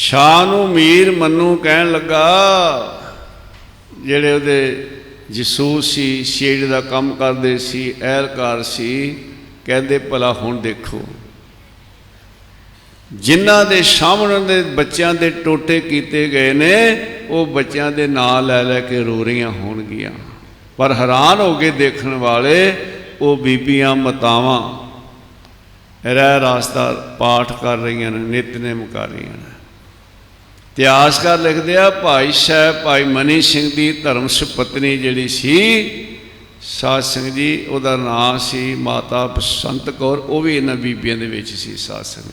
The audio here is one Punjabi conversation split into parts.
ਸ਼ਾਹ ਨੂੰ ਮੀਰ ਮੰਨੂ ਕਹਿਣ ਲੱਗਾ, ਜਿਹੜੇ ਉਹਦੇ ਜਸੂਸ ਸੀ, ਸ਼ੇਰ ਦਾ ਕੰਮ ਕਰਦੇ ਸੀ ਅਹਿਲਕਾਰ ਸੀ, ਕਹਿੰਦੇ ਭਲਾ ਹੁਣ ਦੇਖੋ। ਜਿਨ੍ਹਾਂ ਦੇ ਸਾਹਮਣੇ ਦੇ ਬੱਚਿਆਂ ਦੇ ਟੋਟੇ ਕੀਤੇ ਗਏ ਨੇ, ਉਹ ਬੱਚਿਆਂ ਦੇ ਨਾਂ ਲੈ ਲੈ ਕੇ ਰੋ ਰਹੀਆਂ ਹੋਣਗੀਆਂ। ਪਰ ਹੈਰਾਨ ਹੋ ਕੇ ਦੇਖਣ ਵਾਲੇ ਉਹ ਬੀਬੀਆਂ ਮਤਾਵਾਂ ਰਹਿ ਰਾਸਤਾ ਪਾਠ ਕਰ ਰਹੀਆਂ ਨੇ, ਨਿਤਨੇਮ ਕਰ ਰਹੀਆਂ ਨੇ। ਇਤਿਹਾਸਕਾਰ ਲਿਖਦੇ ਆ, ਭਾਈ ਸਾਹਿਬ, ਭਾਈ ਮਨੀ ਸਿੰਘ ਦੀ ਧਰਮ ਸੁਪਤਨੀ ਜਿਹੜੀ ਸੀ, ਸਾਧ ਸਿੰਘ ਜੀ, ਉਹਦਾ ਨਾਂ ਸੀ ਮਾਤਾ ਬਸੰਤ ਕੌਰ, ਉਹ ਵੀ ਇਹਨਾਂ ਬੀਬੀਆਂ ਦੇ ਵਿੱਚ ਸੀ ਸਾਧ ਸਿੰਘ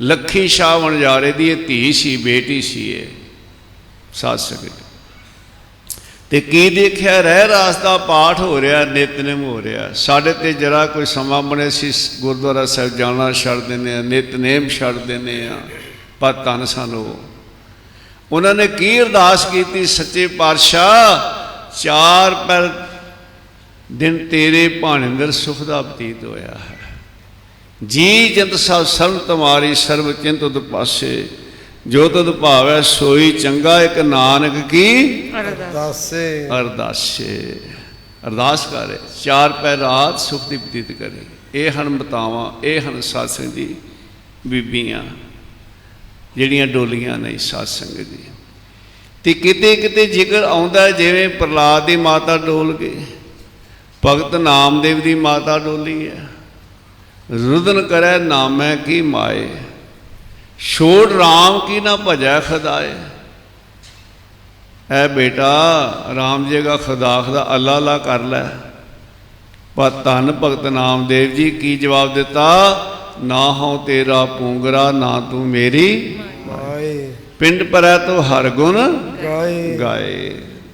ਲੱਖੀ ਸ਼ਾਹ ਵਣਜਾਰੇ ਦੀ ਇਹ ਧੀ ਸੀ, ਬੇਟੀ ਸੀ ਇਹ, ਸਾਧ ਸੰਗਤ ਤੇ ਕੀ ਦੇਖਿਆ, ਰਹਿ ਰਾਸ ਦਾ ਪਾਠ ਹੋ ਰਿਹਾ ਨਿਤਨੇਮ ਹੋ ਰਿਹਾ। ਸਾਡੇ ਤੇ ਜਰਾ ਕੋਈ ਸਮਾਂ ਬਣੇ ਸੀ, ਗੁਰਦੁਆਰਾ ਸਾਹਿਬ ਜਾਣਾ ਛੱਡ ਦਿੰਦੇ ਆ ਨਿਤਨੇਮ ਛੱਡ ਦਿੰਦੇ ਆ, ਪਰ ਤਨ ਸਾਨੂੰ ਉਹਨਾਂ ਨੇ ਕੀ ਅਰਦਾਸ ਕੀਤੀ? ਸੱਚੇ ਪਾਤਸ਼ਾਹ ਚਾਰ ਪਰ ਦਿਨ ਤੇਰੇ ਭਾਣਿੰਦਰ ਸੁਖ ਦਾ ਬਤੀਤ ਹੋਇਆ ਹੈ। ਜੀ ਜੰਤ ਸਭ ਸਰਬ ਤੁਮਾਰੀ ਸਰਬ ਚਿੰਤ ਉਦ ਪਾਸੇ। ਜੋ ਤਦ ਭਾਵੈ ਸੋਈ ਚੰਗਾ ਇੱਕ ਨਾਨਕ ਕੀ? ਅਰਦਾਸ। ਦਾਸੇ ਅਰਦਾਸੇ। ਅਰਦਾਸ ਕਰੇ ਚਾਰ ਪੈ ਰਾਤ ਸੁਖ ਦੀ ਬਤੀਤ ਕਰੇ। ਇਹ ਹਨ ਮਤਾਵਾਂ ਇਹ ਹਨ ਸਾਧ ਦੀ ਬੀਬੀਆਂ। ਜਿਹੜੀਆਂ ਡੋਲੀਆਂ ਨੇ ਸਾਧ ਸੰਗਤ ਦੀ ਤੇ ਕਿਤੇ ਕਿਤੇ ਜ਼ਿਕਰ ਆਉਂਦਾ ਜਿਵੇਂ ਪ੍ਰਲਾਦ ਦੀ ਮਾਤਾ ਡੋਲ ਗਈ ਭਗਤ ਨਾਮਦੇਵ ਦੀ ਮਾਤਾ ਡੋਲੀ ਹੈ, ਰੁਦਨ ਕਰੈ ਨਾਮੈ ਕੀ ਮਾਏ, ਛੋੜ RAM ਕੀ ਨਾ ਭਜੈ ਖਦਾਏ। ਐ ਬੇਟਾ RAM ਜੇਗਾ ਖੁਦਾ ਖੁਦਾ ਅੱਲਾ ਅੱਲਾ ਕਰ ਲੈ, ਪਰ ਧੰਨ ਭਗਤ ਨਾਮਦੇਵ ਜੀ ਕੀ ਜਵਾਬ ਦਿੱਤਾ? ਨਾ ਹਉ ਤੇਰਾ ਪੂੰਗਰਾ ਨਾ ਤੂੰ ਮੇਰੀ ਆਏ ਪਿੰਡ ਪਰੈ ਤੋ ਹਰ ਗੁਣ ਗਾਏ। ਗਾਏ।